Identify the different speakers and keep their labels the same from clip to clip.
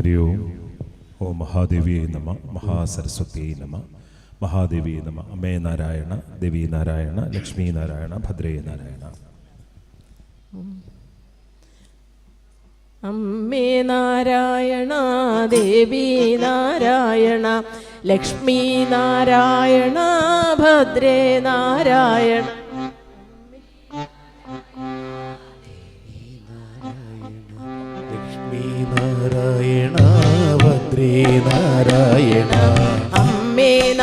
Speaker 1: ഹരി ഓം ഓ മഹാദേവിയെ നമ മഹാസരസ്വതിയെ നമ മഹാദേവി നമ അമ്മേ നാരായണ ദേവി നാരായണ ലക്ഷ്മി നാരായണ ഭദ്രേ നാരായണ.
Speaker 2: അമ്മേ നാരായണ ദേവി നാരായണ ലക്ഷ്മി നാരായണ ഭദ്രേ നാരായണ
Speaker 3: ലക്ഷ്മി നാരായണ നാരായണ
Speaker 2: ഭദ്രീ നാരായണ
Speaker 3: അമ്മേ നാരായണ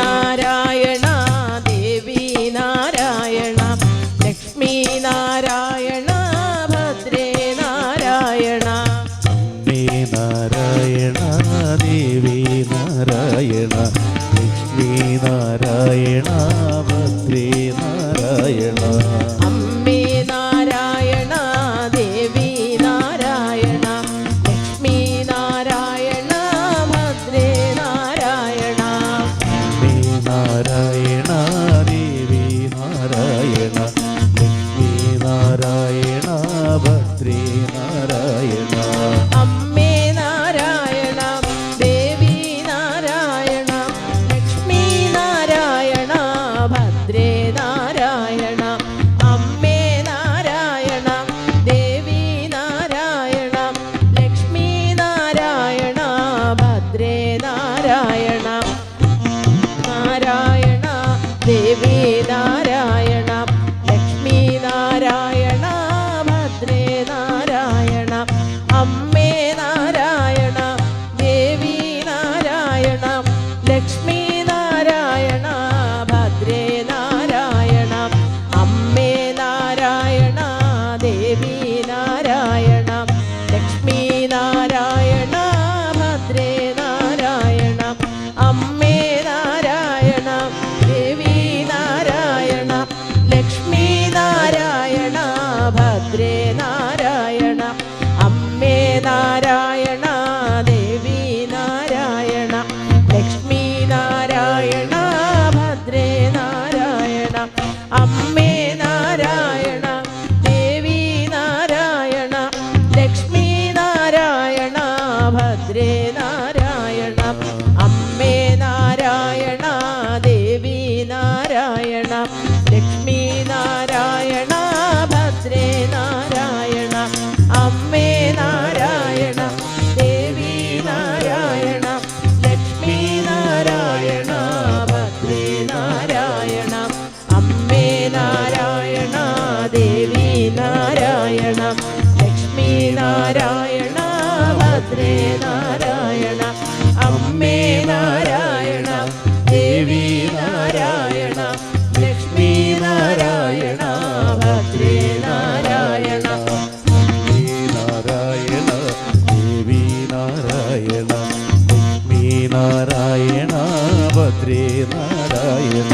Speaker 3: നാരായണ.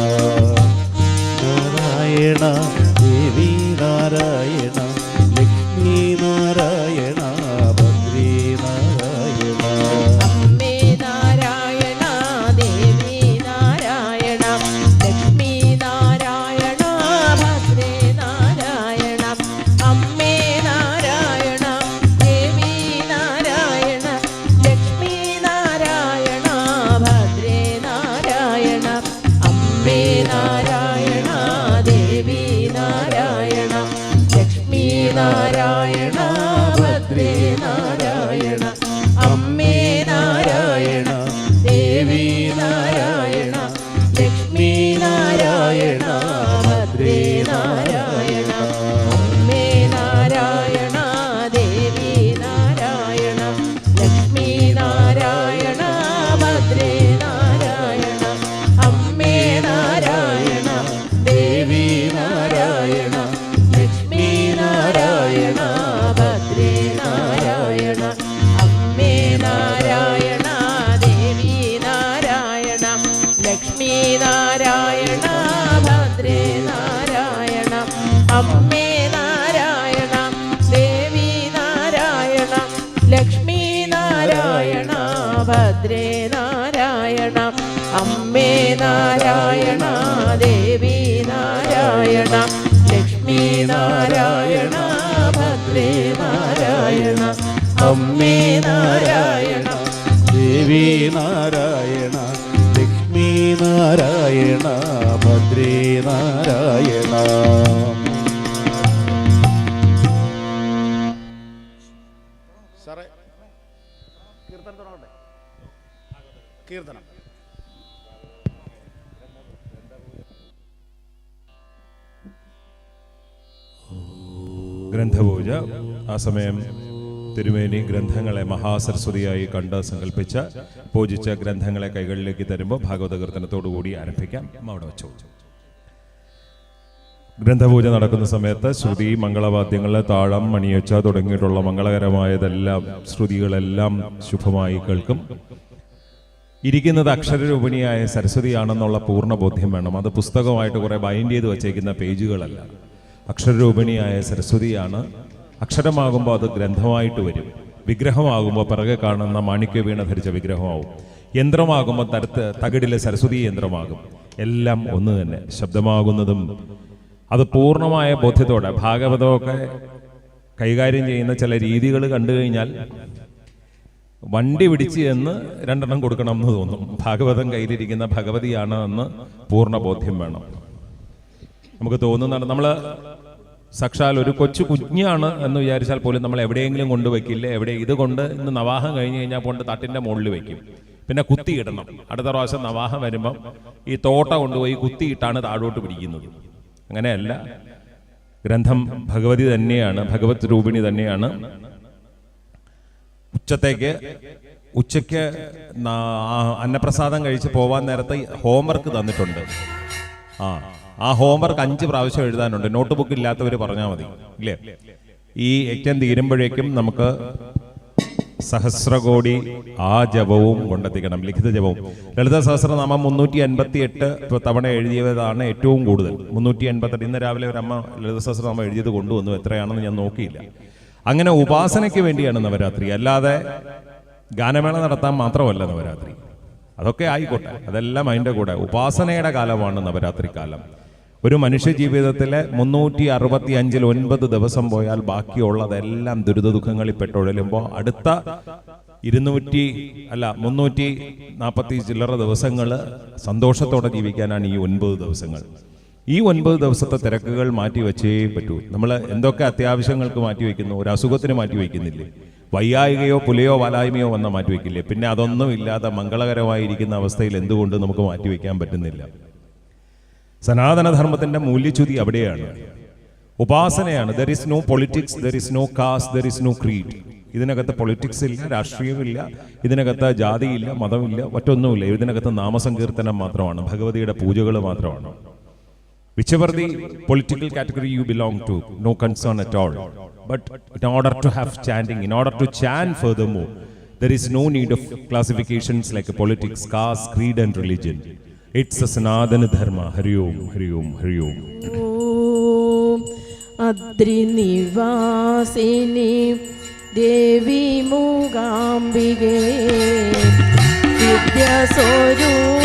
Speaker 3: നാരായണ. ഭദ്രേ നാരായണ
Speaker 2: അമ്മേ നാരായണ ദേവി നാരായണ ലക്ഷ്മി നാരായണ ഭദ്രേ നാരായണ
Speaker 3: അമ്മേ നാരായണ ദേവി നാരായണ ലക്ഷ്മി നാരായണ ഭദ്രേ നാരായണ.
Speaker 4: സാറേ കീർത്തനം തുടങ്ങട്ടെ. കീർത്തനം.
Speaker 1: ഗ്രന്ഥപൂജ ആ സമയം തിരുമേനി ഗ്രന്ഥങ്ങളെ മഹാസരസ്വതിയായി കണ്ട് സങ്കല്പിച്ച് പൂജിച്ച ഗ്രന്ഥങ്ങളെ കൈകളിലേക്ക് തരുമ്പോൾ ഭാഗവത കീർത്തനത്തോടുകൂടി ആരംഭിക്കാം. അവിടെ വെച്ചു. ഗ്രന്ഥപൂജ നടക്കുന്ന സമയത്ത് ശ്രുതി മംഗളവാദ്യങ്ങൾ താളം മണിയൊച്ച തുടങ്ങിയിട്ടുള്ള മംഗളകരമായതെല്ലാം ശ്രുതികളെല്ലാം ശുഭമായി കേൾക്കും. ഇരിക്കുന്നത് അക്ഷരരൂപിണിയായ സരസ്വതിയാണെന്നുള്ള പൂർണ ബോധ്യം വേണം. അത് പുസ്തകമായിട്ട് കുറേ ബൈൻഡ് ചെയ്ത് വച്ചേക്കുന്ന പേജുകളല്ല. അക്ഷരരൂപിണിയായ സരസ്വതിയാണ്. അക്ഷരമാകുമ്പോൾ അത് ഗ്രന്ഥമായിട്ട് വരും. വിഗ്രഹമാകുമ്പോൾ പിറകെ കാണുന്ന മാണിക്യ വീണ ധരിച്ച വിഗ്രഹമാവും. യന്ത്രമാകുമ്പോൾ തരത്ത് തകിടിലെ സരസ്വതി യന്ത്രമാകും. എല്ലാം ഒന്ന് തന്നെ ശബ്ദമാകുന്നതും. അത് പൂർണമായ ബോധ്യത്തോടെ ഭാഗവതമൊക്കെ കൈകാര്യം ചെയ്യുന്ന ചില രീതികൾ കണ്ടു കഴിഞ്ഞാൽ വണ്ടി പിടിച്ച് എന്ന് രണ്ടെണ്ണം കൊടുക്കണം എന്ന് തോന്നും. ഭാഗവതം കയ്യിലിരിക്കുന്ന ഭഗവതിയാണ് എന്ന് പൂർണ ബോധ്യം വേണം. നമുക്ക് തോന്നുന്നതാണ് നമ്മൾ സക്ഷാൽ ഒരു കൊച്ചു കുഞ്ഞാണ് എന്ന് വിചാരിച്ചാൽ പോലും നമ്മൾ എവിടെയെങ്കിലും കൊണ്ടുവയ്ക്കില്ല എവിടെ ഇത് കൊണ്ട് ഇന്ന് നവാഹം കഴിഞ്ഞ് കഴിഞ്ഞാൽ കൊണ്ട് തട്ടിന്റെ മുകളിൽ വെക്കും പിന്നെ കുത്തിയിടണം അടുത്ത പ്രാവശ്യം നവാഹം വരുമ്പം ഈ തോട്ട കൊണ്ടുപോയി കുത്തിയിട്ടാണ് താഴോട്ട് പിടിക്കുന്നത്. അങ്ങനെയല്ല. ഗ്രന്ഥം ഭഗവതി തന്നെയാണ് ഭഗവത് രൂപിണി തന്നെയാണ് ഉച്ചത്തേക്ക് ഉച്ചയ്ക്ക് അന്നപ്രസാദം കഴിച്ച് പോവാൻ നേരത്തെ ഹോംവർക്ക് തന്നിട്ടുണ്ട്. ആ ആ ഹോംവർക്ക് അഞ്ച് പ്രാവശ്യം എഴുതാനുണ്ട്. നോട്ട് ബുക്ക് ഇല്ലാത്തവർ പറഞ്ഞാൽ മതി. ഇല്ലേ? ഈ യജ്ഞം തീരുമ്പോഴേക്കും നമുക്ക് സഹസ്രകോടി ആ ജപവും കൊണ്ടെത്തിക്കണം. ലിഖിത ജപവും. ലളിത സഹസ്രനാമം മുന്നൂറ്റി അൻപത്തി എട്ട് തവണ എഴുതിയതാണ് ഏറ്റവും കൂടുതൽ. മുന്നൂറ്റി എൺപത്തെട്ട് ഇന്ന് രാവിലെ ഒരു അമ്മ ലളിത സഹസ്രനാമം എഴുതിയത് കൊണ്ടുവന്നു. എത്രയാണെന്ന് ഞാൻ നോക്കിയില്ല. അങ്ങനെ ഉപാസനയ്ക്ക് വേണ്ടിയാണ് നവരാത്രി. അല്ലാതെ ഗാനമേള നടത്താൻ മാത്രമല്ല നവരാത്രി. അതൊക്കെ ആയിക്കോട്ടെ. അതെല്ലാം അതിന്റെ കൂടെ. ഉപാസനയുടെ കാലമാണ് നവരാത്രി കാലം. ഒരു മനുഷ്യ ജീവിതത്തിലെ മുന്നൂറ്റി അറുപത്തി അഞ്ചിൽ ഒൻപത് ദിവസം പോയാൽ ബാക്കിയുള്ളതെല്ലാം ദുരിത ദുഃഖങ്ങളിൽ പെട്ടൊഴലുമ്പോൾ അടുത്ത ഇരുന്നൂറ്റി അല്ല മുന്നൂറ്റി നാൽപ്പത്തി ചില്ലറ ദിവസങ്ങൾ സന്തോഷത്തോടെ ജീവിക്കാനാണ് ഈ ഒൻപത് ദിവസങ്ങൾ. ഈ ഒൻപത് ദിവസത്തെ തിരക്കുകൾ മാറ്റി വെച്ചേ പറ്റൂ. നമ്മൾ എന്തൊക്കെ അത്യാവശ്യങ്ങൾക്ക് മാറ്റി വയ്ക്കുന്നു ഒരു അസുഖത്തിന് മാറ്റി വയ്ക്കുന്നില്ലേ വയ്യായികയോ പുലയോ വലായ്മയോ വന്ന മാറ്റി വയ്ക്കില്ലേ പിന്നെ അതൊന്നും ഇല്ലാതെ മംഗളകരമായിരിക്കുന്ന അവസ്ഥയിൽ എന്തുകൊണ്ട് നമുക്ക് മാറ്റി വയ്ക്കാൻ പറ്റുന്നില്ല? സനാതനധർമ്മത്തിന്റെ മൂല്യച്യുതി അവിടെയാണ്. ഉപാസനയാണ്. There is no politics there is no caste there is no creed ഇതിനകത്ത് പൊളിറ്റിക്സ് ഇല്ല രാഷ്ട്രീയമില്ല ഇതിനകത്ത് ജാതിയില്ല മതമില്ല മറ്റൊന്നുമില്ല. ഇതിനകത്ത് നാമസങ്കീർത്തനം മാത്രമാണ്. ഭഗവതിയുടെ പൂജകൾ മാത്രമാണ്. Whichever the political category you belong to, no concern at all. But in order to have chanting, in order to chant furthermore, there is no need of classifications like politics, caste, creed, and religion. It's a Sanadana Dharma. Hari Om, Hari Om, Hari Om.
Speaker 3: അദ്രിനിവാസിനി ദേവി മൂകാംബികേ വിദ്യാസ്വരൂപിണി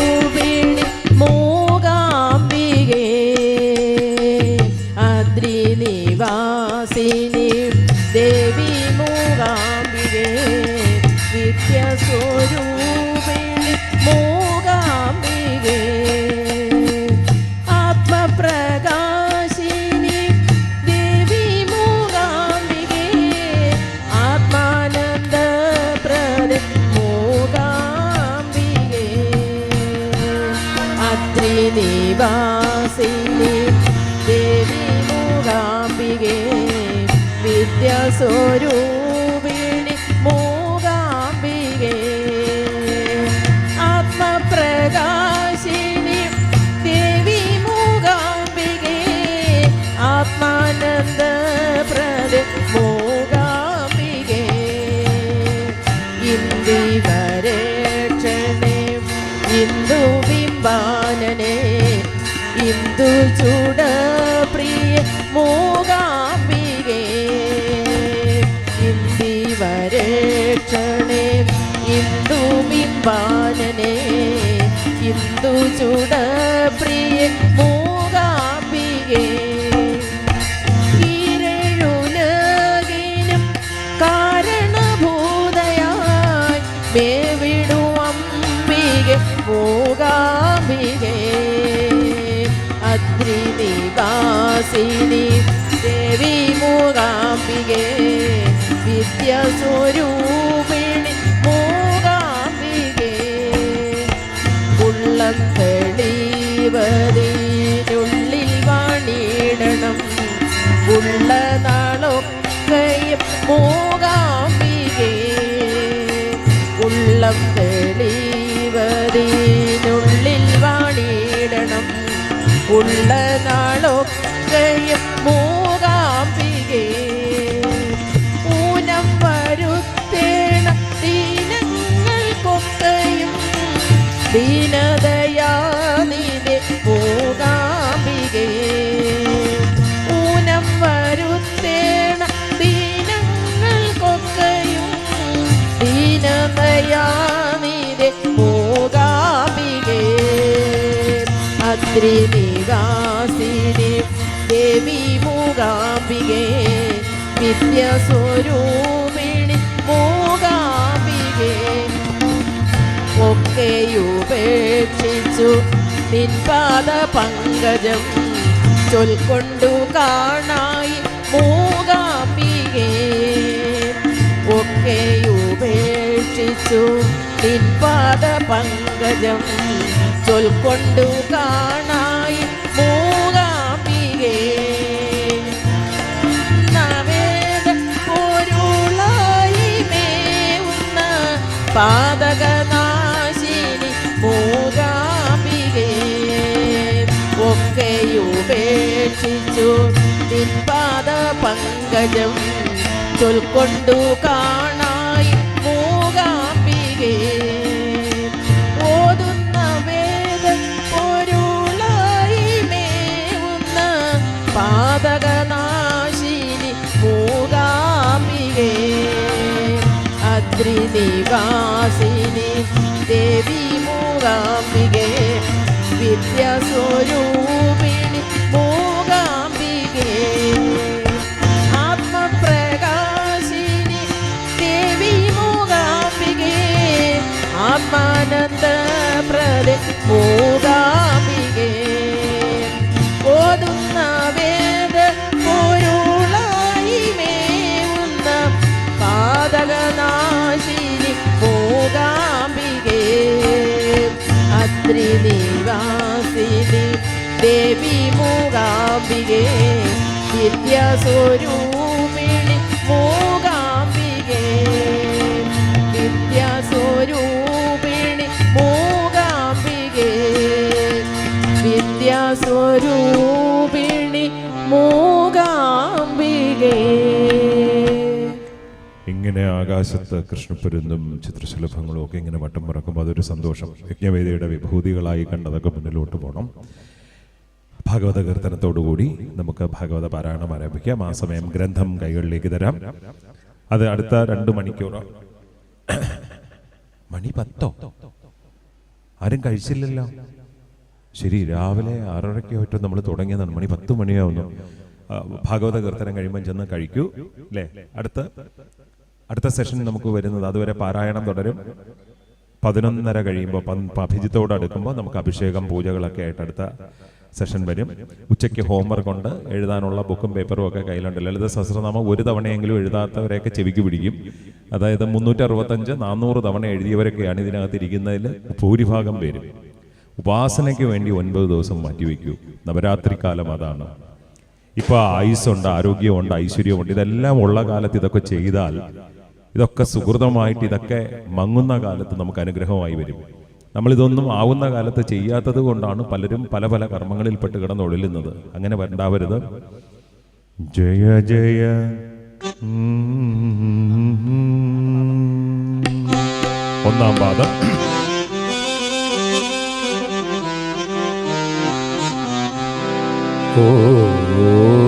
Speaker 3: അത്രിനിവാസിനി ദേവി മൂകാംബികെ വിദ്യാസ്വരൂപിണി മൂകാംബികെ. ആത്മപ്രകാശിനി ദേവി മൂകാംബികേ. ആത്മാനന്ദപ്രദ മൂകാംബികെ. ഇന്ദിവരക്ഷണേ ഇന്ദു ചൂട അദ്രിനിവാസിനി ദേവി മൂകാംബികേ വിദ്യസ്വരൂപിണി മൂകാംബികേ. ഉള്ളം തെളിവതിനുള്ളിൽ വാണിടണം. ഉള്ള നാളൊക്കെയും മൂകാംബികേ. ഉള്ളം തെളിവതിനുള്ളിൽ വാണിടണം. ഉള്ള അദ്രിനിവാസിനി ദേവി മൂകാംബികേ വിദ്യസ്വരൂപിണി മൂകാംബികേ. ഒക്കെയുപേക്ഷിച്ചു നിൻപാദ പങ്കജം ചൊൽക്കൊണ്ടു കാണായി മൂകാംബികേ. ഒക്കെയുപേക്ഷിച്ചു നിൻപാദ പങ്കജം ചൊൽക്കൊണ്ടു കാണായി മൂകാംബികേ. നവേദ പാതകനാശിനി മൂകാമ്പികേ ഒക്കെയുപേക്ഷിച്ചു നിൻപാദ പങ്കജം ചൊൽക്കൊണ്ടു കാണായി അദ്രിനിവാസിനി ദേവി മൂകാംബികെ വിദ്യസ്വരൂപിണി മൂകാംബികെ. ആത്മപ്രകാശിനി ദേവി മൂകാംബികെ ആത്മാനന്ദ പ്രദേ മൂകാംബികേ അത്രിനിവാസിനി ദേവി മൂകാംബികെ വിദ്യാസ്വരൂപിണി സ്വരൂപിണി വിദ്യാസ്വരൂപിണി നിത്യ വിദ്യാസ്വരൂപിണി മൂകാംബികേ.
Speaker 1: ഇങ്ങനെ ആകാശത്ത് കൃഷ്ണപ്പരുന്നും ചിത്രശലഭങ്ങളും ഒക്കെ ഇങ്ങനെ വട്ടം പറക്കുമ്പോൾ അതൊരു സന്തോഷം. യജ്ഞവേദിയുടെ വിഭൂതികളായി കണ്ടതൊക്കെ മുന്നിലോട്ട് പോകണം ഭാഗവത കീർത്തനത്തോടുകൂടി നമുക്ക് ഭാഗവത പാരായണം ആരംഭിക്കാം. ആ സമയം ഗ്രന്ഥം കൈകളിലേക്ക് തരാം. അത് അടുത്ത രണ്ട് മണിക്കൂറോ മണി പത്തോ? ആരും കഴിച്ചില്ലല്ലോ. ശരി രാവിലെ ആറരയ്ക്ക് മറ്റും നമ്മൾ തുടങ്ങിയതാണ്. മണി പത്ത് മണിയാവുന്നു. ഭാഗവത കീർത്തനം കഴിയുമ്പോൾ ചെന്ന് കഴിക്കൂ. അല്ലേ? അടുത്ത അടുത്ത സെഷൻ നമുക്ക് വരുന്നത് അതുവരെ പാരായണം തുടരും. പതിനൊന്നര കഴിയുമ്പോൾ അഭിജിത്തോട് അടുക്കുമ്പോൾ നമുക്ക് അഭിഷേകം പൂജകളൊക്കെ ആയിട്ട് അടുത്ത സെഷൻ വരും. ഉച്ചയ്ക്ക് ഹോംവർക്ക് ഉണ്ട്. എഴുതാനുള്ള ബുക്കും പേപ്പറും ഒക്കെ കയ്യിലുണ്ട്. ലളിത സഹസ്രനാമം ഒരു തവണയെങ്കിലും എഴുതാത്തവരെയൊക്കെ ചെവിക്ക് പിടിക്കും. അതായത് മുന്നൂറ്റി അറുപത്തഞ്ച് നാനൂറ് തവണ എഴുതിയവരൊക്കെയാണ് ഇതിനകത്ത് ഇരിക്കുന്നതിൽ ഭൂരിഭാഗം പേരും. ഉപാസനയ്ക്ക് വേണ്ടി ഒൻപത് ദിവസം മാറ്റിവെക്കൂ. നവരാത്രി കാലം അതാണ്. ഇപ്പൊ ആയുസ്സുണ്ട് ആരോഗ്യമുണ്ട് ഐശ്വര്യമുണ്ട്. ഇതെല്ലാം ഉള്ള കാലത്ത് ഇതൊക്കെ ചെയ്താൽ ഇതൊക്കെ സുഹൃതമായിട്ട് ഇതൊക്കെ മങ്ങുന്ന കാലത്ത് നമുക്ക് അനുഗ്രഹമായി വരും. നമ്മളിതൊന്നും ആവുന്ന കാലത്ത് ചെയ്യാത്തത് കൊണ്ടാണ് പലരും പല പല കർമ്മങ്ങളിൽപ്പെട്ട് കിടന്നൊഴിലുന്നത് അങ്ങനെ വരണ്ടാവരുത്. ജയ ജയ. ഒന്നാം പാദം.
Speaker 2: ഓ.